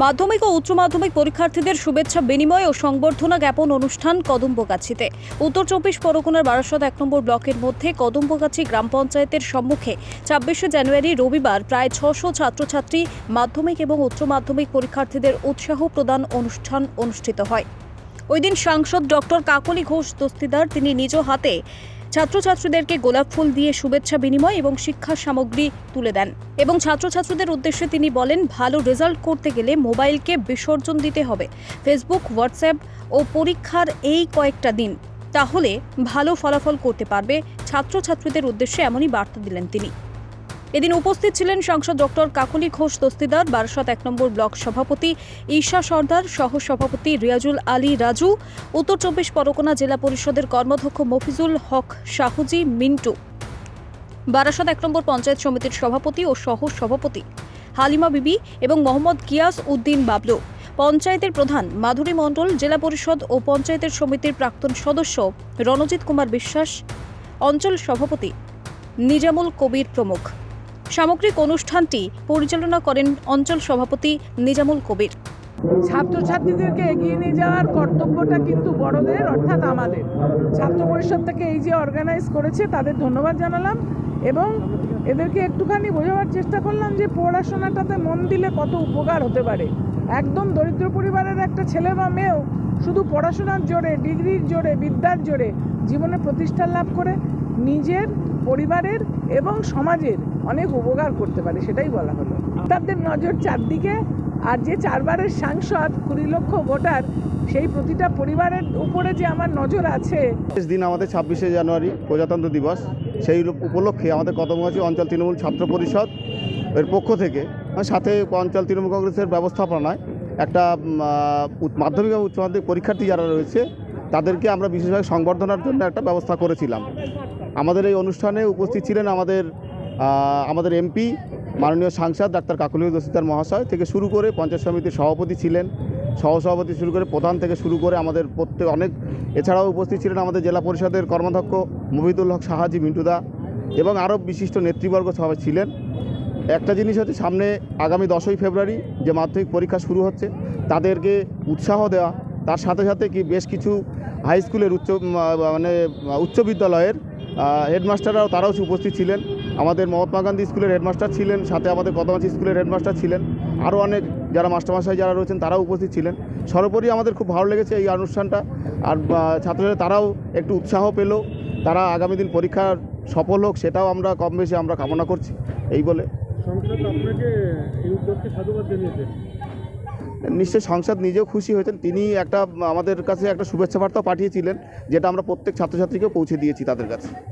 মাধ্যমিক ও উচ্চ মাধ্যমিক পরীক্ষার্থীদের শুভেচ্ছা বিনিময় ও সংবর্ধনা জ্ঞাপন অনুষ্ঠান কদম্বগাছিতে উত্তর চব্বিশ পরগনার বারাসত এক নম্বর ব্লকের মধ্যে কদম্বগাছি গ্রাম পঞ্চায়েতের সম্মুখে ছাব্বিশে জানুয়ারি রবিবার প্রায় ছশো ছাত্রছাত্রী মাধ্যমিক এবং উচ্চ মাধ্যমিক পরীক্ষার্থীদের উৎসাহ প্রদান অনুষ্ঠান অনুষ্ঠিত হয়। ওই দিন সাংসদ ডক্টর কাকলি ঘোষ দস্তিদার তিনি নিজ হাতে ছাত্রছাত্রীদেরকে গোলাপ ফুল দিয়ে শুভেচ্ছা বিনিময় এবং শিক্ষা সামগ্রী তুলে দেন। এবং ছাত্রছাত্রীদের উদ্দেশ্যে তিনি বলেন, ভালো রেজাল্ট করতে গেলে মোবাইলকে বিসর্জন দিতে হবে। ফেসবুক, হোয়াটসঅ্যাপ ও পরীক্ষার এই কয়েকটা দিন, তাহলে ভালো ফলাফল করতে পারবে। ছাত্রছাত্রীদের উদ্দেশ্যে এমনই বার্তা দিলেন তিনি। এদিন উপস্থিত ছিলেন সাংসদ ডক্টর কাকলি ঘোষ দস্তিদার, বারাসত এক নম্বর ব্লক সভাপতি ঈশা সর্দার, সহ সভাপতি রিয়াজুল আলী রাজু, উত্তর চব্বিশ পরগনা জেলা পরিষদের কর্মাধ্যক্ষ মফিজুল হক শাহুজি মিন্টু। বারাসত এক নম্বর পঞ্চায়েত সমিতির সভাপতি ও সহ সভাপতি হালিমা বিবি এবং মোহাম্মদ গিয়াস উদ্দিন বাবলু। পঞ্চায়েতের প্রধান মাধুরী মণ্ডল, জেলা পরিষদ ও পঞ্চায়েতের সমিতির প্রাক্তন সদস্য রণজিৎ কুমার বিশ্বাস, অঞ্চল সভাপতি নিজামুল কবির প্রমুখ। সামগ্রিক অনুষ্ঠানটি পরিচালনা করেন অঞ্চল সভাপতি নিজামুল কবির। ছাত্রছাত্রীদেরকে এগিয়ে নিয়ে যাওয়ার কর্তব্যটা কিন্তু বড়দের, অর্থাৎ আমাদের। ছাত্র পরিষদ থেকে এই যে অর্গানাইজ করেছে, তাদের ধন্যবাদ জানালাম এবং এদেরকে একটুখানি বোঝাবার চেষ্টা করলাম যে পড়াশোনাটাতে মন দিলে কত উপকার হতে পারে। একদম দরিদ্র পরিবারের একটা ছেলে বা মেয়েও শুধু পড়াশোনার জোরে, ডিগ্রির জোরে, বিদ্যার জোরে জীবনে প্রতিষ্ঠা লাভ করে, নিজের পরিবারের এবং সমাজের অনেক উপকার করতে পারে, সেটাই বলা হলো। তাদের নজর চারদিকে, আর যে চারবারের সাংসদ, কুড়ি লক্ষ ভোটার, সেই প্রতিটা পরিবারের উপরে যে আমার নজর আছে। শেষ দিন আমাদের ছাব্বিশে জানুয়ারি প্রজাতন্ত্র দিবস, সেই উপলক্ষে আমাদের কদমগাছি অঞ্চল তৃণমূল ছাত্র পরিষদ এর পক্ষ থেকে সাথে অঞ্চল তৃণমূল কংগ্রেসের ব্যবস্থাপনায় একটা মাধ্যমিক এবং উচ্চ মাধ্যমিক পরীক্ষার্থী যারা রয়েছে, তাদেরকে আমরা বিশেষভাবে সংবর্ধনার জন্য একটা ব্যবস্থা করেছিলাম। আমাদের এই অনুষ্ঠানে উপস্থিত ছিলেন আমাদের আমাদের এমপি, মাননীয় সাংসদ ডাক্তার কাকুলি দস্তিদার মহাশয় থেকে শুরু করে পঞ্চায়েত সমিতির সভাপতি ছিলেন, সহসভাপতি শুরু করে প্রধান থেকে শুরু করে আমাদের প্রত্যেক অনেক, এছাড়াও উপস্থিত ছিলেন আমাদের জেলা পরিষদের কর্মাধ্যক্ষ মুহিদুল হক সাহাজি মিন্টুদা এবং আরও বিশিষ্ট নেতৃবর্গ সবাই ছিলেন। একটা জিনিস হচ্ছে সামনে আগামী দশই ফেব্রুয়ারি যে মাধ্যমিক পরীক্ষা শুরু হচ্ছে, তাদেরকে উৎসাহ দেওয়া, তার সাথে সাথে কি বেশ কিছু হাই স্কুলের উচ্চ মানে উচ্চ বিদ্যালয়ের হেডমাস্টাররাও তারাও উপস্থিত ছিলেন। আমাদের মহাত্মা গান্ধী স্কুলের হেডমাস্টার ছিলেন, সাথে আমাদের কদমাছি স্কুলের হেডমাস্টার ছিলেন। আরও অনেক যারা মাস্টারমশাই যারা রয়েছেন, তারাও উপস্থিত ছিলেন। সর্বোপরি আমাদের খুব ভালো লেগেছে এই অনুষ্ঠানটা। আর ছাত্রছাত্রী তারাও একটু উৎসাহ পেল। তারা আগামী দিন পরীক্ষার সফল হোক, সেটাও আমরা কম বেশি আমরা কামনা করছি। এই বলে। সাধুবাদ জানিয়েছে। নিশ্চয়ই সংসদ নিজেও খুশি হয়েছেন। তিনি একটা, আমাদের কাছে একটা শুভেচ্ছা বার্তা পাঠিয়েছিলেন, যেটা আমরা প্রত্যেক ছাত্রছাত্রীকে পৌঁছে দিয়েছি তাদের কাছে।